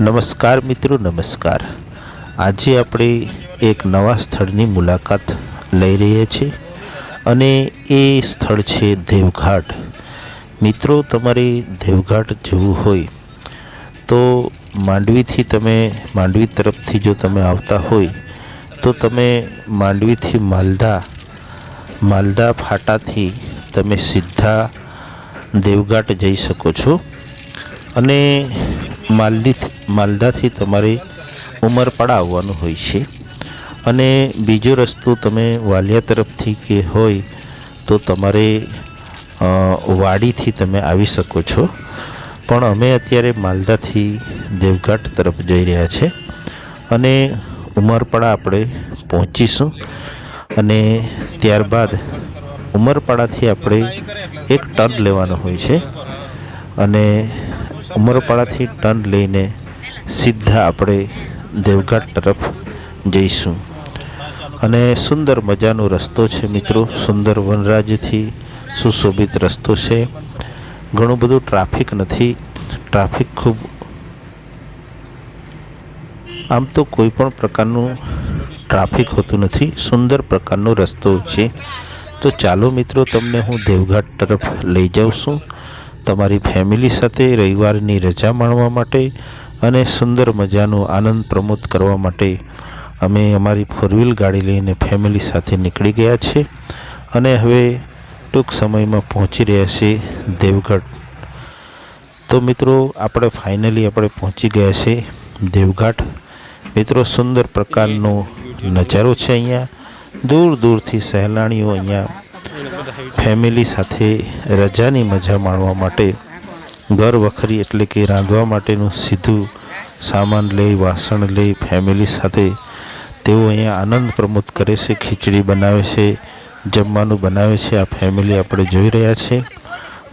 નમસ્કાર મિત્રો, નમસ્કાર. આજે આપણે એક નવા સ્થળની મુલાકાત લઈ રહ્યા છીએ અને એ સ્થળ છે દેવઘાટ. મિત્રો, તમારે દેવઘાટ જવું હોય તો માંડવીથી તમે, માંડવી તરફથી જો તમે આવતા હોય તો તમે માંડવીથી માલદા માલદા ફાટાથી તમે સીધા દેવઘાટ જઈ શકો છો. અને માલદી માલદાથી તમારે ઉમરપાડા આવવાનું હોય છે. અને બીજો રસ્તો તમે વાલિયા તરફથી કે હોય તો તમારે વાડીથી તમે આવી શકો છો. પણ અમે અત્યારે માલદાથી દેવઘાટ તરફ જઈ રહ્યા છે. અને ઉમરપાડા આપણે પહોંચીશું. અને ત્યારબાદ ઉમરપાડાથી આપણે એક ટર્ન લેવાનો હોય છે. અને ઉમરપાડાથી ટર્ન લઈને સીધા આપણે દેવઘાટ તરફ જઈશું. અને સુંદર મજાનો રસ્તો છે મિત્રો. સુંદર વનરાજથી સુશોભિત રસ્તો છે. ઘણું બધું ટ્રાફિક નથી. ટ્રાફિક ખૂબ આમ તો કોઈ પણ પ્રકારનું ટ્રાફિક હોતું નથી. સુંદર પ્રકારનો રસ્તો છે. તો ચાલો મિત્રો, તમને હું દેવઘાટ તરફ લઈ જાઉં છું. તમારી ફેમિલી સાથે રવિવારની રજા માણવા માટે અને સુંદર મજાનો આનંદ પ્રમોદ કરવા માટે અમે અમારી ફોર વ્હીલ ગાડી લઈને ફેમિલી સાથે નીકળી ગયા છે અને હવે ટૂંક સમયમાં પહોંચી રહ્યા છીએ દેવગઢ. તો મિત્રો, આપણે ફાઇનલી આપણે પહોંચી ગયા છે દેવઘાટ મિત્રો, સુંદર પ્રકારનો નજારો છે અહીંયા. દૂર દૂરથી સહેલાણીઓ અહીંયા ફેમિલી સાથે રજાની મજા માણવા માટે ઘર વખરી એટલે કે રાંધવા માટેનું સીધું સામાન લઈ, વાસણ લઈ ફેમિલી સાથે તેઓ અહીંયા આનંદ પ્રમોદ કરે છે, ખીચડી બનાવે છે, જમવાનું બનાવે છે. આ ફેમિલી આપણે જોઈ રહ્યા છે.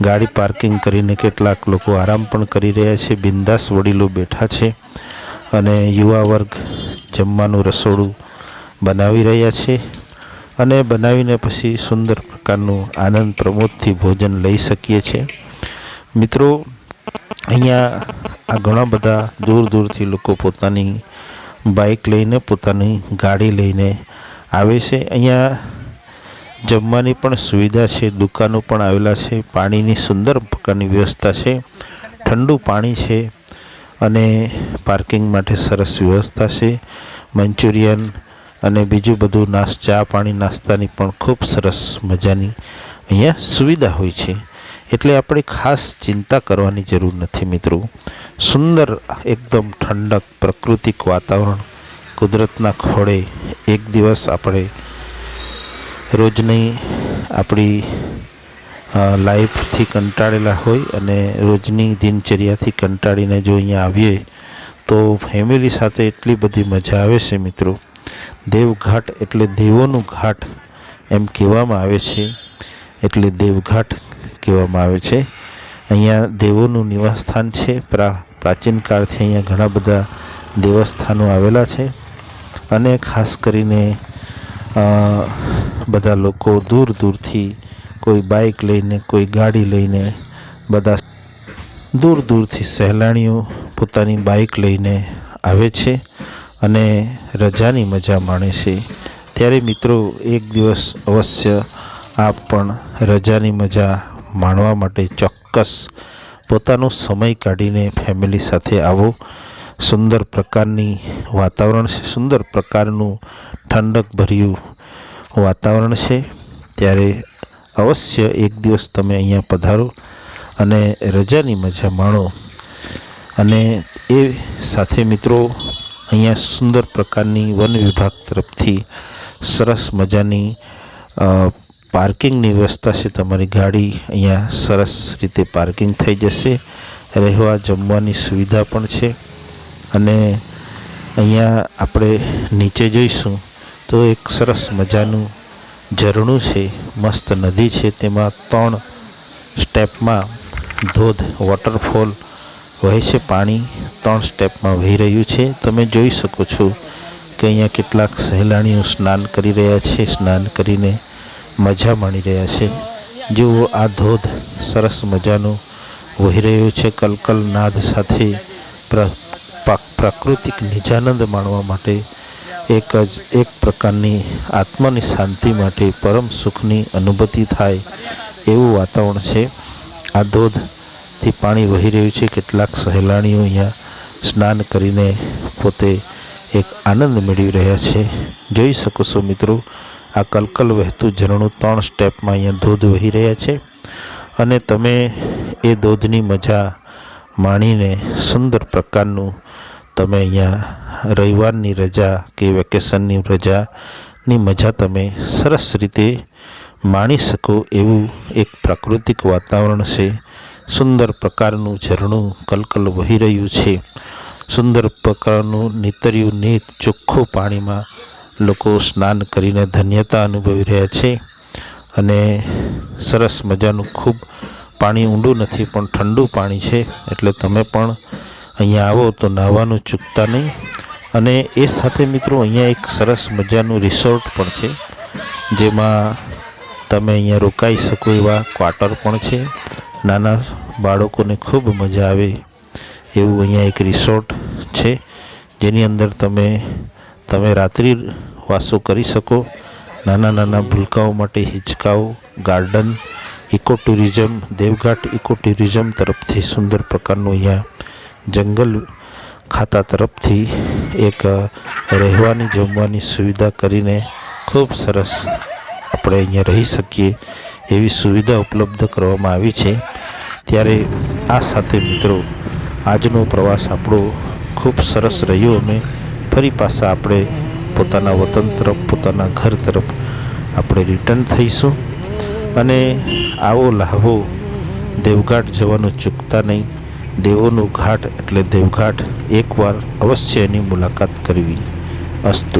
ગાડી પાર્કિંગ કરીને કેટલાક લોકો આરામ પણ કરી રહ્યા છે. બિંદાસ વડીલો બેઠા છે અને યુવા વર્ગ જમવાનું રસોડું બનાવી રહ્યા છે. અને બનાવીને પછી સુંદર પ્રકારનું આનંદ પ્રમોદથી ભોજન લઈ શકીએ છીએ. મિત્રો, અહીંયા આ ઘણા બધા દૂર દૂરથી લોકો પોતાની બાઇક લઈને, પોતાની ગાડી લઈને આવે છે. અહીંયા જમવાની પણ સુવિધા છે, દુકાનો પણ આવેલા છે, પાણીની સુંદર પ્રકારની વ્યવસ્થા છે, ઠંડુ પાણી છે અને પાર્કિંગ માટે સરસ વ્યવસ્થા છે. મંચુરિયન અને બીજું બધું નાસ, ચા પાણી નાસ્તાની પણ ખૂબ સરસ મજાની અહીંયા સુવિધા હોય છે. એટલે આપણે ખાસ ચિંતા કરવાની જરૂર નથી મિત્રો. સુંદર, એકદમ ઠંડક, પ્રાકૃતિક વાતાવરણ, કુદરતના ખોળે એક દિવસ આપણે રોજની આપણી લાઈફથી કંટાળેલા હોય અને રોજની દિનચર્યાથી કંટાળીને જો અહીંયા આવીએ, તો ફેમિલી સાથે એટલી બધી મજા આવે છે મિત્રો. દેવઘાટ એટલે દેવોનું ઘાટ એમ કહેવામાં આવે છે. એટલે દેવઘાટ કહેવામાં આવે છે. અહીંયા દેવોનું નિવાસસ્થાન છે. પ્રા, પ્રાચીન કાળથી અહીંયા ઘણા બધા દેવસ્થાનો આવેલા છે. અને ખાસ કરીને બધા લોકો દૂર દૂરથી કોઈ બાઇક લઈને, કોઈ ગાડી લઈને, બધા દૂર દૂરથી સહેલાણીઓ પોતાની બાઇક લઈને આવે છે. અને રજાની મજા માણે છે. ત્યારે મિત્રો, એક દિવસ અવશ્ય આપ પણ રજાની મજા માણવા માટે ચોક્કસ પોતાનો સમય કાઢીને ફેમિલી સાથે આવો. સુંદર પ્રકારની વાતાવરણ છે. સુંદર પ્રકારનું ઠંડક ભર્યું વાતાવરણ છે. ત્યારે અવશ્ય એક દિવસ તમે અહીંયા પધારો અને રજાની મજા માણો. અને એ સાથે મિત્રો અહીંયા સુંદર પ્રકારની વન વિભાગ તરફથી સરસ મજાની પાર્કિંગની વ્યવસ્થા છે. તમારી ગાડી અહીંયા સરસ રીતે પાર્કિંગ થઈ જશે. રહેવા, જમવાની સુવિધા પણ છે. અને અહીંયા આપણે નીચે જોઈશું તો એક સરસ મજાનું ઝરણું છે. મસ્ત નદી છે. તેમાં ત્રણ સ્ટેપમાં ધોધ, વોટરફોલ વહે છે પાણી. ત્રણ સ્ટેપમાં વહી રહ્યું છે. તમે જોઈ શકો છો કે અહીંયા કેટલાક સહેલાણીઓ સ્નાન કરી રહ્યા છે. સ્નાન કરીને મજા માણી રહ્યા છે. જુઓ આ ધોધ સરસ મજાનો વહી રહ્યો છે. કલકલ નાદ સાથે પ્રાકૃતિક નિજાનંદ માણવા માટે એક જ, એક પ્રકારની આત્માની શાંતિ માટે પરમ સુખની અનુભૂતિ થાય એવું વાતાવરણ છે. આ ધોધથી પાણી વહી રહ્યું છે. કેટલાક સહેલાણીઓ અહીંયા સ્નાન કરીને પોતે એક આનંદ મેળવી રહ્યા છે. જોઈ શકો છો મિત્રો, આ કલકલ વહેતું ઝરણું ત્રણ સ્ટેપમાં અહીંયા ધોધ વહી રહ્યા છે. અને તમે એ ધોધની મજા માણીને સુંદર પ્રકારનું તમે અહીંયા રવિવારની રજા કે વેકેશનની રજાની મજા તમે સરસ રીતે માણી શકો એવું એક પ્રાકૃતિક વાતાવરણ છે. સુંદર પ્રકારનું ઝરણું કલકલ વહી રહ્યું છે. સુંદર પ્રકારનું નીતર્યું નીત ચોખ્ખું પાણીમાં લોકો સ્નાન કરીને ધન્યતા અનુભવી રહ્યા છે અને સરસ મજાનું ખૂબ પાણી ઊંડું નથી પણ ઠંડુ પાણી છે એટલે તમે પણ અહીંયા આવો તો નાહવાનું ચૂકતા નહીં. અને એ સાથે મિત્રો અહીંયા એક સરસ મજાનું રિસોર્ટ પણ છે જેમાં તમે અહીંયા રોકાઈ શકો એવા ક્વાર્ટર પણ છે. નાના બાળકોને ખૂબ મજા આવે એવું અહીંયા એક રિસોર્ટ છે, જેની અંદર તમે તમે રાત્રિ વાસો કરી શકો. નાના નાના ભૂલકાઓ માટે હિંચકાઓ, ગાર્ડન ઇકો ટુરિઝમ દેવઘાટ ઇકો ટુરિઝમ તરફથી સુંદર પ્રકારનું અહીંયા જંગલ ખાતા તરફથી એક રહેવાની, જમવાની સુવિધા કરીને ખૂબ સરસ આપણે અહીંયા રહી શકીએ એવી સુવિધા ઉપલબ્ધ કરવામાં આવી છે. ત્યારે આ સાથે મિત્રો, આજનો પ્રવાસ આપણો ખૂબ સરસ રહ્યો. અને ફરી પાછા આપણે પોતાના વતન તરફ, પોતાના ઘર તરફ આપણે રિટર્ન થઈશું. અને આવો લાહવો, દેવઘાટ જવાનું ચૂકતા નહીં. દેવોનું ઘાટ એટલે દેવઘાટ, એકવાર અવશ્ય એની મુલાકાત કરવી અસ્તુ.